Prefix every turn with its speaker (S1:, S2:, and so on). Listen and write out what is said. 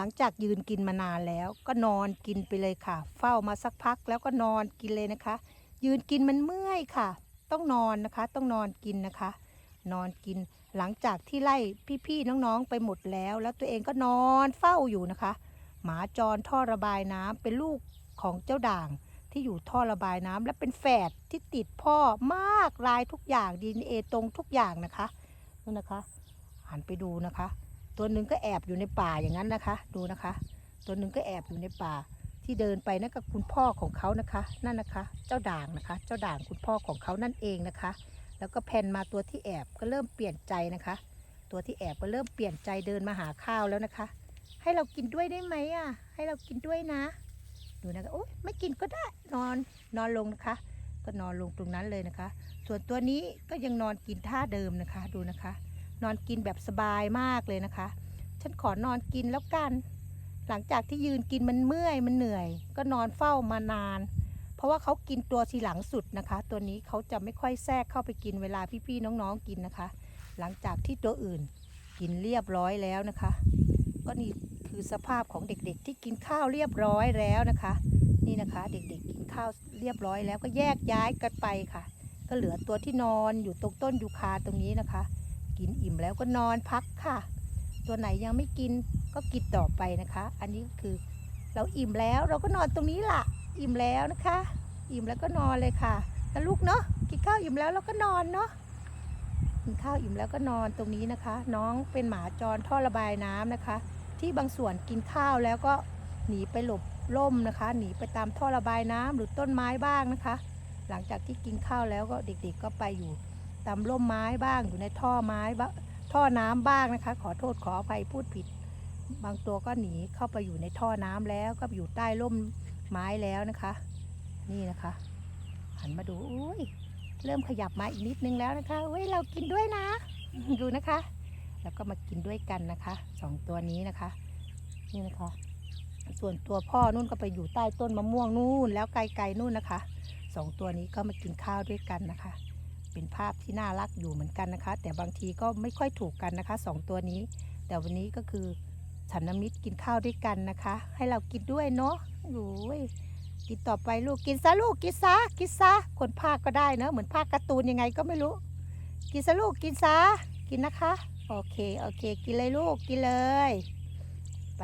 S1: หลังจากยืนกินมานานแล้ว ก็นอนกินไปเลยค่ะ เฝ้ามาสักพักแล้วก็นอนกินเลยนะคะ ยืนกินมันเมื่อยค่ะ ต้องนอนนะคะ ต้องนอนกินนะคะ นอนกินหลังจากที่ไล่พี่ๆน้องๆไปหมดแล้ว แล้วตัวเองก็นอนเฝ้าอยู่นะคะ หมาจรท่อระบายน้ำเป็นลูกของเจ้าด่างที่อยู่ท่อระบายน้ำและเป็นแฝดที่ติดพ่อมากลายทุกอย่างดีเอตรงทุกอย่างนะคะนู่นนะคะหันไปดูนะคะ ตัวหนึ่งก็แอบอยู่ในป่าอย่างนั้นนะคะ ดูนะคะ ตัวหนึ่งก็แอบอยู่ในป่า ที่เดินไปนั่นก็คุณพ่อของเขานะคะ นั่นนะคะ เจ้าด่างนะคะ เจ้าด่างคุณพ่อของเขานั่นเองนะคะ แล้วก็แผ่นมาตัวที่แอบก็เริ่มเปลี่ยนใจนะคะ ตัวที่แอบก็เริ่มเปลี่ยนใจเดินมาหาข้าวแล้วนะคะ ให้เรากินด้วยได้ไหมอะ ให้เรากินด้วยนะ ดูนะคะโอ๊ยไม่กินก็ได้นอนนอนลงนะคะ ก็นอนลงตรงนั้นเลยนะคะ ส่วนตัวนี้ก็ยังนอนกินท่าเดิมนะคะ ดูนะคะ นอนกินแบบสบายมากเลยนะคะ ฉันขอนอนกินแล้วกัน หลังจากที่ยืนกินมันเมื่อยมันเหนื่อย ก็นอนเฝ้ามานาน เพราะว่าเขากินตัวทีหลังสุดนะคะ ตัวนี้เขาจะไม่ค่อยแทรกเข้าไปกินเวลาพี่ๆน้องๆกินนะคะ หลังจากที่ตัวอื่นกินเรียบร้อยแล้วนะคะ ก็นี่คือสภาพของเด็กๆ ที่กินข้าวเรียบร้อยแล้วนะคะ นี่นะคะเด็กๆกินข้าวเรียบร้อยแล้วก็แยกย้ายกันไปค่ะ ก็เหลือตัวที่นอนอยู่ตรงต้นยูคาตรงนี้นะคะ กินอิ่มแล้วก็นอนพักค่ะ ตัวไหนยังไม่กินก็กินต่อไปนะคะ อันนี้ก็คือเราอิ่มแล้วเราก็นอนตรงนี้ล่ะ อิ่มแล้วนะคะ อิ่มแล้วก็นอนเลยค่ะแล้วลูกเนาะกินข้าวอิ่มแล้วเราก็นอนเนาะกินข้าวอิ่มแล้วก็นอนตรงนี้นะคะ น้องเป็นหมาจรท่อระบายน้ำนะคะ ที่บางส่วนกินข้าวแล้วก็หนีไปหลบร่มนะคะ หนีไปตามท่อระบายน้ำหรือต้นไม้บ้างนะคะ หลังจากที่กินข้าวแล้วก็เด็กๆก็ไปอยู่ ตามร่มไม้บ้างอยู่ในท่อไม้ท่อน้ำบ้างนะคะ ขอโทษขออภัยพูดผิด บางตัวก็หนีเข้าไปอยู่ในท่อน้ำแล้วก็อยู่ใต้ร่มไม้แล้วนะคะ นี่นะคะหันมาดูอุ้ยเริ่มขยับมาอีกนิดนึงแล้วนะคะเว้ยเรากินด้วยนะ ดูนะคะ แล้วก็มากินด้วยกันนะคะสองตัวนี้นะคะ นี่นะคะ ส่วนตัวพ่อนู่นก็ไปอยู่ใต้ต้นมะม่วงนู่นแล้วไกลๆนู่นนะคะสองตัวนี้ก็มากินข้าวด้วยกันนะคะ เป็นภาพที่น่ารักอยู่เหมือนกันนะคะ แต่บางทีก็ไม่ค่อยถูกกันนะคะสองตัวนี้ แต่วันนี้ก็คือฉันนมิตรกินข้าวด้วยกันนะคะ ให้เรากินด้วยเนาะโอ้ยกินต่อไปลูกกินซะลูกกินซะกินซะคนภาคก็ได้เนอะเหมือนภาคการ์ตูนยังไงก็ไม่รู้ กินซะลูกกินซะกินนะคะ โอเคโอเค กินเลยลูกกินเลย ไป